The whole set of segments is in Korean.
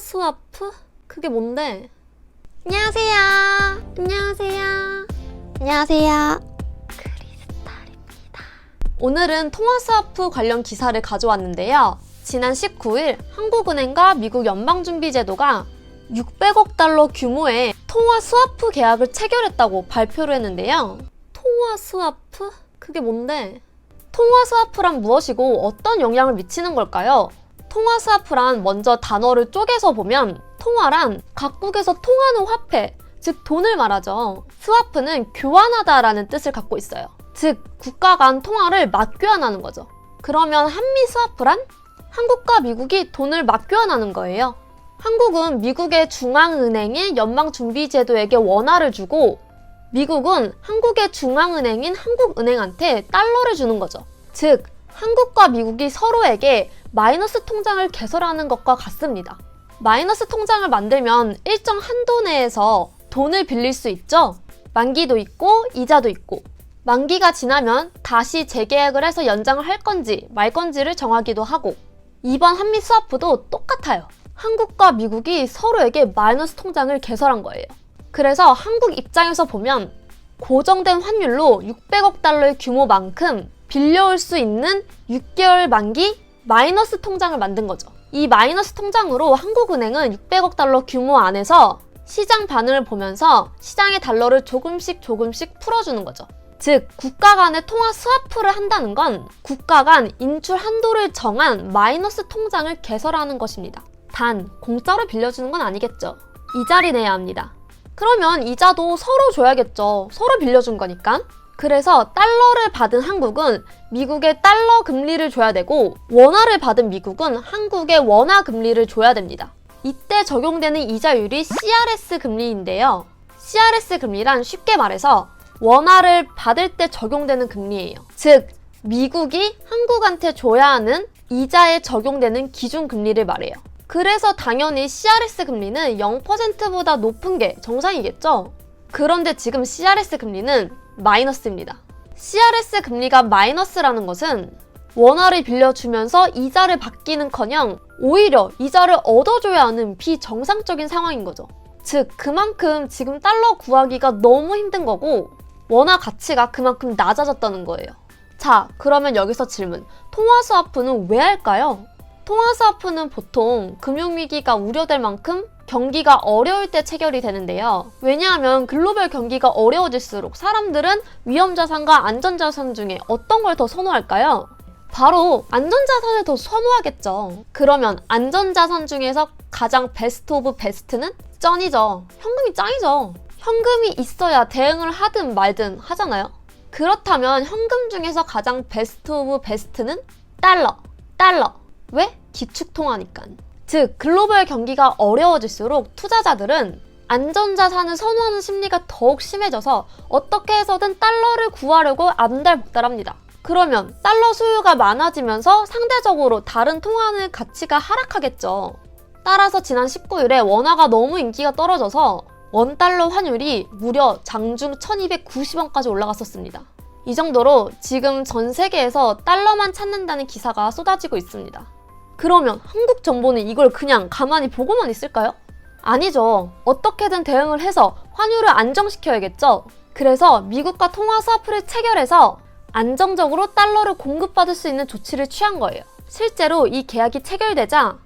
스와프? 그게 뭔데? 안녕하세요. 안녕하세요. 안녕하세요. 크리스탈입니다. 오늘은 통화 스와프 관련 기사를 가져왔는데요. 지난 19일 한국은행과 미국 연방준비제도가 600억 달러 규모의 통화 스와프 계약을 체결했다고 발표를 했는데요. 통화 스와프? 그게 뭔데? 통화 스와프란 무엇이고 어떤 영향을 미치는 걸까요? 통화 스와프란 먼저 단어를 쪼개서 보면 통화란 각국에서 통하는 화폐, 즉 돈을 말하죠. 스와프는 교환하다라는 뜻을 갖고 있어요. 즉 국가 간 통화를 맞교환하는 거죠. 그러면 한미 스와프란 한국과 미국이 돈을 맞교환하는 거예요. 한국은 미국의 중앙은행인 연방준비제도에게 원화를 주고 미국은 한국의 중앙은행인 한국은행한테 달러를 주는 거죠. 즉, 한국과 미국이 서로에게 마이너스 통장을 개설하는 것과 같습니다. 마이너스 통장을 만들면 일정 한도 내에서 돈을 빌릴 수 있죠. 만기도 있고 이자도 있고 만기가 지나면 다시 재계약을 해서 연장을 할 건지 말 건지를 정하기도 하고 이번 한미 스와프도 똑같아요. 한국과 미국이 서로에게 마이너스 통장을 개설한 거예요. 그래서 한국 입장에서 보면 고정된 환율로 600억 달러의 규모만큼 빌려올 수 있는 6개월 만기 마이너스 통장을 만든 거죠. 이 마이너스 통장으로 한국은행은 600억 달러 규모 안에서 시장 반응을 보면서 시장의 달러를 조금씩 조금씩 풀어주는 거죠. 즉, 국가 간의 통화 스와프를 한다는 건 국가 간 인출 한도를 정한 마이너스 통장을 개설하는 것입니다. 단, 공짜로 빌려주는 건 아니겠죠. 이자를 내야 합니다. 그러면 이자도 서로 줘야겠죠. 서로 빌려준 거니까. 그래서 달러를 받은 한국은 미국의 달러 금리를 줘야 되고 원화를 받은 미국은 한국의 원화 금리를 줘야 됩니다. 이때 적용되는 이자율이 CRS 금리인데요. CRS 금리란 쉽게 말해서 원화를 받을 때 적용되는 금리예요. 즉, 미국이 한국한테 줘야 하는 이자에 적용되는 기준 금리를 말해요. 그래서 당연히 CRS 금리는 0%보다 높은 게 정상이겠죠? 그런데 지금 CRS 금리는 마이너스입니다. CRS 금리가 마이너스라는 것은 원화를 빌려주면서 이자를 받기는 커녕 오히려 이자를 얻어줘야 하는 비정상적인 상황인 거죠. 즉, 그만큼 지금 달러 구하기가 너무 힘든 거고 원화 가치가 그만큼 낮아졌다는 거예요. 자, 그러면 여기서 질문. 통화 스와프는 왜 할까요? 통화 스와프는 보통 금융위기가 우려될 만큼 경기가 어려울 때 체결이 되는데요. 왜냐하면 글로벌 경기가 어려워질수록 사람들은 위험자산과 안전자산 중에 어떤 걸 더 선호할까요? 바로 안전자산을 더 선호하겠죠. 그러면 안전자산 중에서 가장 베스트 오브 베스트는 쩐이죠. 현금이 짱이죠. 현금이 있어야 대응을 하든 말든 하잖아요. 그렇다면 현금 중에서 가장 베스트 오브 베스트는 달러. 달러. 왜? 기축통화니까. 즉, 글로벌 경기가 어려워질수록 투자자들은 안전자산을 선호하는 심리가 더욱 심해져서 어떻게 해서든 달러를 구하려고 안달복달합니다. 그러면 달러 수요가 많아지면서 상대적으로 다른 통화의 가치가 하락하겠죠. 따라서 지난 19일에 원화가 너무 인기가 떨어져서 원달러 환율이 무려 장중 1290원까지 올라갔었습니다. 이 정도로 지금 전 세계에서 달러만 찾는다는 기사가 쏟아지고 있습니다. 그러면 한국 정부는 이걸 그냥 가만히 보고만 있을까요? 아니죠. 어떻게든 대응을 해서 환율을 안정시켜야겠죠. 그래서 미국과 통화 스와프를 체결해서 안정적으로 달러를 공급받을 수 있는 조치를 취한 거예요. 실제로 이 계약이 체결되자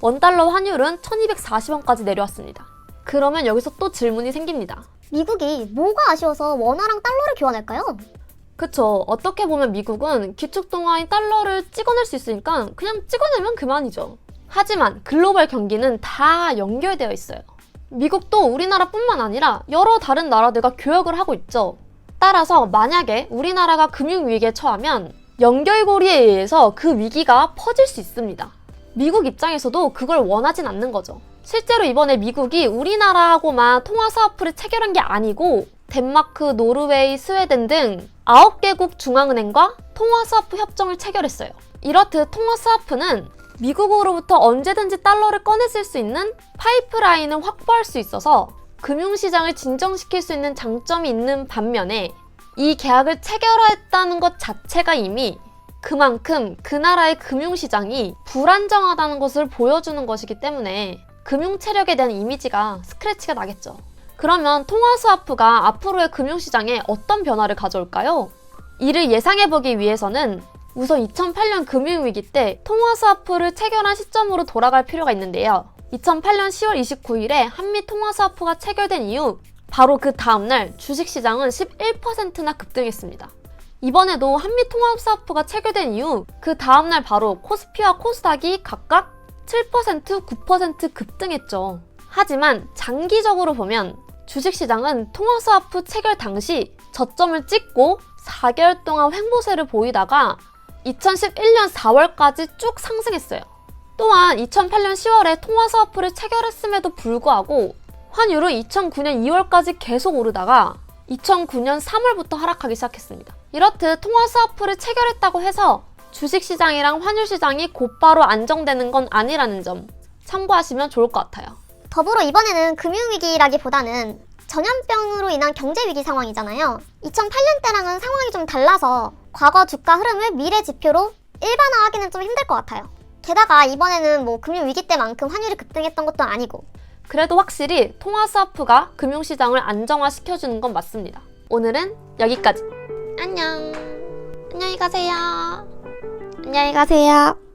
원달러 환율은 1240원까지 내려왔습니다. 그러면 여기서 또 질문이 생깁니다. 미국이 뭐가 아쉬워서 원화랑 달러를 교환할까요? 그쵸. 어떻게 보면 미국은 기축통화인 달러를 찍어낼 수 있으니까 그냥 찍어내면 그만이죠. 하지만 글로벌 경기는 다 연결되어 있어요. 미국도 우리나라뿐만 아니라 여러 다른 나라들과 교역을 하고 있죠. 따라서 만약에 우리나라가 금융위기에 처하면 연결고리에 의해서 그 위기가 퍼질 수 있습니다. 미국 입장에서도 그걸 원하진 않는 거죠. 실제로 이번에 미국이 우리나라하고만 통화 스와프를 체결한 게 아니고 덴마크, 노르웨이, 스웨덴 등 9개국 중앙은행과 통화 스와프 협정을 체결했어요. 이렇듯 통화 스와프는 미국으로부터 언제든지 달러를 꺼내 쓸 수 있는 파이프라인을 확보할 수 있어서 금융시장을 진정시킬 수 있는 장점이 있는 반면에 이 계약을 체결했다는 것 자체가 이미 그만큼 그 나라의 금융시장이 불안정하다는 것을 보여주는 것이기 때문에 금융 체력에 대한 이미지가 스크래치가 나겠죠. 그러면 통화스와프가 앞으로의 금융시장에 어떤 변화를 가져올까요? 이를 예상해보기 위해서는 우선 2008년 금융위기 때 통화스와프를 체결한 시점으로 돌아갈 필요가 있는데요. 2008년 10월 29일에 한미 통화스와프가 체결된 이후 바로 그 다음날 주식시장은 11%나 급등했습니다. 이번에도 한미 통화스와프가 체결된 이후 그 다음날 바로 코스피와 코스닥이 각각 7%, 9% 급등했죠. 하지만 장기적으로 보면 주식시장은 통화스와프 체결 당시 저점을 찍고 4개월 동안 횡보세를 보이다가 2011년 4월까지 쭉 상승했어요. 또한 2008년 10월에 통화스와프를 체결했음에도 불구하고 환율은 2009년 2월까지 계속 오르다가 2009년 3월부터 하락하기 시작했습니다. 이렇듯 통화스와프를 체결했다고 해서 주식시장이랑 환율시장이 곧바로 안정되는 건 아니라는 점 참고하시면 좋을 것 같아요. 더불어 이번에는 금융위기라기보다는 전염병으로 인한 경제위기 상황이잖아요. 2008년 때랑은 상황이 좀 달라서 과거 주가 흐름을 미래 지표로 일반화하기는 좀 힘들 것 같아요. 게다가 이번에는 뭐 금융위기 때만큼 환율이 급등했던 것도 아니고 그래도 확실히 통화 스와프가 금융시장을 안정화시켜주는 건 맞습니다. 오늘은 여기까지. 안녕. 안녕히 가세요. 안녕히 가세요.